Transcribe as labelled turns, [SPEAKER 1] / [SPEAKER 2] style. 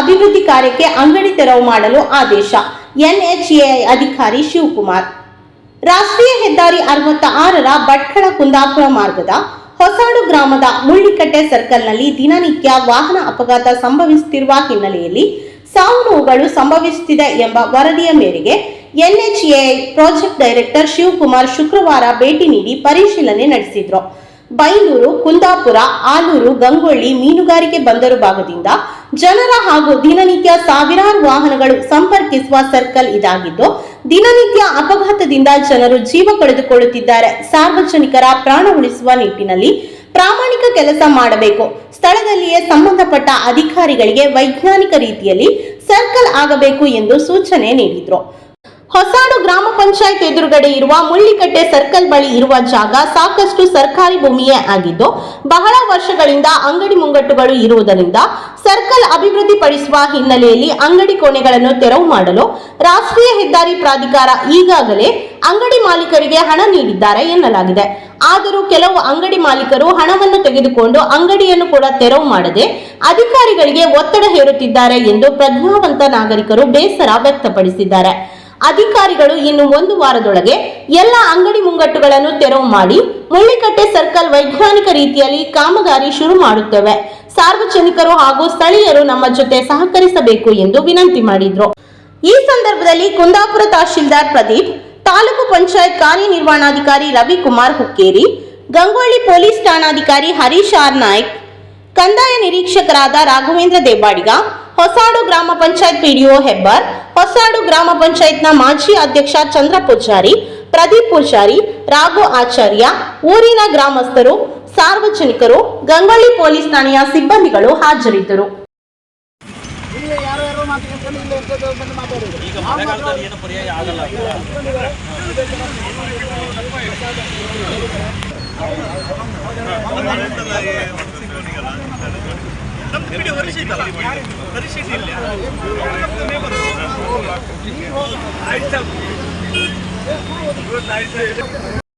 [SPEAKER 1] ಅಭಿವೃದ್ಧಿ ಕಾರ್ಯಕ್ಕೆ ಅಂಗಡಿ ತೆರವು ಮಾಡಲು ಆದೇಶ. ಎನ್ಎಚ್ಎಐ ಅಧಿಕಾರಿ ಶಿವಕುಮಾರ್. ರಾಷ್ಟ್ರೀಯ ಹೆದ್ದಾರಿ ಅರವತ್ತ ಆರರ ಭಟ್ಕಳ ಕುಂದಾಪುರ ಮಾರ್ಗದ ಹೊಸಾಡು ಗ್ರಾಮದ ಮುಳ್ಳಿಕಟ್ಟೆ ಸರ್ಕಲ್ನಲ್ಲಿ ದಿನನಿತ್ಯ ವಾಹನ ಅಪಘಾತ ಸಂಭವಿಸುತ್ತಿರುವ ಹಿನ್ನೆಲೆಯಲ್ಲಿ ಸಾವು ನೋವುಗಳು ಸಂಭವಿಸುತ್ತಿದೆ ಎಂಬ ವರದಿಯ ಮೇರೆಗೆ ಎನ್ಎಚ್ಎಐ ಪ್ರಾಜೆಕ್ಟ್ ಡೈರೆಕ್ಟರ್ ಶಿವಕುಮಾರ್ ಶುಕ್ರವಾರ ಭೇಟಿ ನೀಡಿ ಪರಿಶೀಲನೆ ನಡೆಸಿದ್ರು. ಬೈಲೂರು ಕುಂದಾಪುರ, ಆಲೂರು, ಗಂಗೊಳ್ಳಿ ಮೀನುಗಾರಿಕೆ ಬಂದರು ಭಾಗದಿಂದ ಜನರ ಹಾಗೂ ದಿನನಿತ್ಯ ಸಾವಿರಾರು ವಾಹನಗಳು ಸಂಪರ್ಕಿಸುವ ಸರ್ಕಲ್ ಇದಾಗಿದ್ದು, ದಿನನಿತ್ಯ ಅಪಘಾತದಿಂದ ಜನರು ಜೀವ ಕಳೆದುಕೊಳ್ಳುತ್ತಿದ್ದಾರೆ. ಸಾರ್ವಜನಿಕರ ಪ್ರಾಣ ಉಳಿಸುವ ನಿಟ್ಟಿನಲ್ಲಿ ಪ್ರಾಮಾಣಿಕ ಕೆಲಸ ಮಾಡಬೇಕು. ಸ್ಥಳದಲ್ಲಿಯೇ ಸಂಬಂಧಪಟ್ಟ ಅಧಿಕಾರಿಗಳಿಗೆ ವೈಜ್ಞಾನಿಕ ರೀತಿಯಲ್ಲಿ ಸರ್ಕಲ್ ಆಗಬೇಕು ಎಂದು ಸೂಚನೆ ನೀಡಿದ್ರು. ಹೊಸಾಡು ಗ್ರಾಮ ಪಂಚಾಯತ್ ಎದುರುಗಡೆ ಇರುವ ಮುಳ್ಳಿಕಟ್ಟೆ ಸರ್ಕಲ್ ಬಳಿ ಇರುವ ಜಾಗ ಸಾಕಷ್ಟು ಸರ್ಕಾರಿ ಭೂಮಿಯೇ ಆಗಿದ್ದು, ಬಹಳ ವರ್ಷಗಳಿಂದ ಅಂಗಡಿ ಮುಂಗಟ್ಟುಗಳು ಇರುವುದರಿಂದ ಸರ್ಕಲ್ ಅಭಿವೃದ್ಧಿಪಡಿಸುವ ಹಿನ್ನೆಲೆಯಲ್ಲಿ ಅಂಗಡಿ ಕೋಣೆಗಳನ್ನು ತೆರವು ಮಾಡಲು ರಾಷ್ಟ್ರೀಯ ಹೆದ್ದಾರಿ ಪ್ರಾಧಿಕಾರ ಈಗಾಗಲೇ ಅಂಗಡಿ ಮಾಲೀಕರಿಗೆ ಹಣ ನೀಡಿದ್ದಾರೆ ಎನ್ನಲಾಗಿದೆ. ಆದರೂ ಕೆಲವು ಅಂಗಡಿ ಮಾಲೀಕರು ಹಣವನ್ನು ತೆಗೆದುಕೊಂಡು ಅಂಗಡಿಯನ್ನು ಕೂಡ ತೆರವು ಮಾಡದೆ ಅಧಿಕಾರಿಗಳಿಗೆ ಒತ್ತಡ ಹೇರುತ್ತಿದ್ದಾರೆ ಎಂದು ಪ್ರಜ್ಞಾವಂತ ನಾಗರಿಕರು ಬೇಸರ ವ್ಯಕ್ತಪಡಿಸಿದ್ದಾರೆ. ಅಧಿಕಾರಿಗಳು ಇನ್ನು ಒಂದು ವಾರದೊಳಗೆ ಎಲ್ಲ ಅಂಗಡಿ ಮುಂಗಟ್ಟುಗಳನ್ನು ತೆರವು ಮಾಡಿ ಮುಳ್ಳಿಕಟ್ಟೆ ಸರ್ಕಲ್ ವೈಜ್ಞಾನಿಕ ರೀತಿಯಲ್ಲಿ ಕಾಮಗಾರಿ ಶುರು ಮಾಡುತ್ತವೆ. ಸಾರ್ವಜನಿಕರು ಹಾಗೂ ಸ್ಥಳೀಯರು ನಮ್ಮ ಜೊತೆ ಸಹಕರಿಸಬೇಕು ಎಂದು ವಿನಂತಿ ಮಾಡಿದ್ರು. ಈ ಸಂದರ್ಭದಲ್ಲಿ ಕುಂದಾಪುರ ತಹಶೀಲ್ದಾರ್ ಪ್ರದೀಪ್, ತಾಲೂಕು ಪಂಚಾಯತ್ ಕಾರ್ಯನಿರ್ವಹಣಾಧಿಕಾರಿ ರವಿಕುಮಾರ್ ಹುಕ್ಕೇರಿ ಗಂಗೋಳಿ ಪೊಲೀಸ್ ಠಾಣಾಧಿಕಾರಿ ಹರೀಶ್ ಆರ್ ನಾಯ್ಕ್, ಕಂದಾಯ ನಿರೀಕ್ಷಕರಾದ ರಾಘವೇಂದ್ರ ದೇವಾಡಿಗ ಹೊಸಾಡು ಗ್ರಾಮ ಪಂಚಾಯತ್ ಪಿಡಿಒ ಹೆಬ್ಬಾರ್ ಹೊಸಾಡು ಗ್ರಾಮ ಪಂಚಾಯತ್ನ ಮಾಜಿ ಅಧ್ಯಕ್ಷ ಚಂದ್ರ ಪೂಜಾರಿ ಪ್ರದೀಪ್ ಪೂಜಾರಿ ರಾಘು ಆಚಾರ್ಯ ಊರಿನ ಗ್ರಾಮಸ್ಥರು ಸಾರ್ವಜನಿಕರು ಗಂಗೊಳ್ಳಿ ಪೊಲೀಸ್ ಠಾಣೆಯ ಸಿಬ್ಬಂದಿಗಳು ಹಾಜರಿದ್ದರು.
[SPEAKER 2] ಇಲ್ಲಿ.